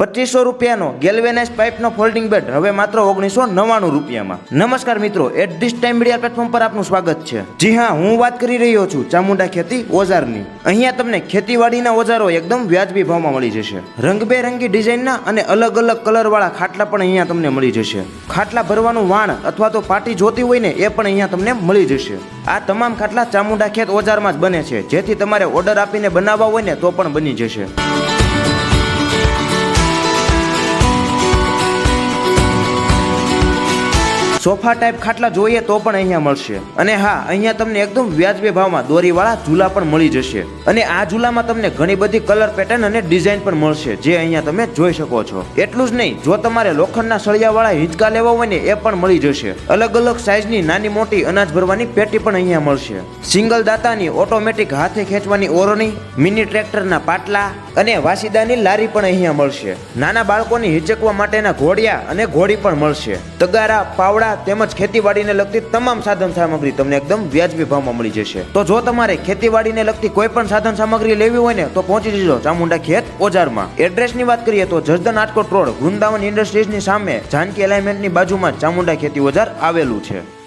પચીસો રૂપિયાનો galvanise પાઇપનો folding bed, હવે માત્ર ઓગણીસો નવ્વાણું રૂપિયામાં. નમસ્કાર મિત્રો, at this time media platform પર આપનું સ્વાગત છે. જી હા, હું વાત કરી રહ્યો છું ચામુંડા ખેતી ઓજારની. અહીંયા તમને ખેતીવાડીના ઓજારો એકદમ વ્યાજબી ભાવમાં મળી જશે. રંગબેરંગી ડિઝાઇનના અને અલગ અલગ કલરવાળા ખાટલા પણ અહીંયા તમને મળી જશે. ખાટલા ભરવાનું વાણ અથવા તો પાટી જોતી હોય ને, એ પણ અહીંયા તમને મળી જશે. આ તમામ ખાટલા ચામુંડા ખેત ઓજારમાં જ બને છે. જેથી તમારે ઓર્ડર આપીને બનાવવા હોય ને, તો પણ બની જશે. સોફા ટાઈપ ખાટલા જોઈએ તો પણ અહીંયા મળશે. અને હા, અહીંયા તમને એકદમ વ્યાજબી ભાવમાં દોરીવાળા ઝૂલા પણ મળી જશે. અને આ ઝૂલામાં તમને ઘણી બધી કલર પેટર્ન અને ડિઝાઇન પણ મળશે, જે અહીંયા તમે જોઈ શકો છો. એટલું જ નહીં, જો તમારે લોખંડના સળિયાવાળા હિંચકા લેવા હોય ને, એ પણ મળી જશે. અલગ અલગ સાઇઝની નાની મોટી અનાજ ભરવાની પેટી પણ અહીંયા મળશે. સિંગલ દાતાની ઓટોમેટિક હાથે ખેંચવાની ઓરણી મિની ટ્રેક્ટરના પાટલા અને વાસીદાની લારી પણ અહીંયા મળશે. નાના બાળકોની હિચકવા માટેના ઘોડિયા અને ઘોડી પણ મળશે. તગારા, પાવડા તેમજ ખેતીવાડીને લગતી તમામ સાધન સામગ્રી તમને એકદમ વ્યાજબી ભાવમાં મળી જશે. તો જો તમારે ખેતીવાડીને લગતી કોઈ પણ સાધન સામગ્રી લેવી હોય ને, તો પહોંચી જજો ચામુંડા ખેત ઓજારમાં. એડ્રેસની વાત કરીએ તો જસદન રાજકોટ રોડ, વૃંદાવન ઇન્ડસ્ટ્રીઝની સામે જાનકી એલાઇન્મેન્ટની બાજુમાં ચામુંડા ખેતી ઓજાર આવેલું છે.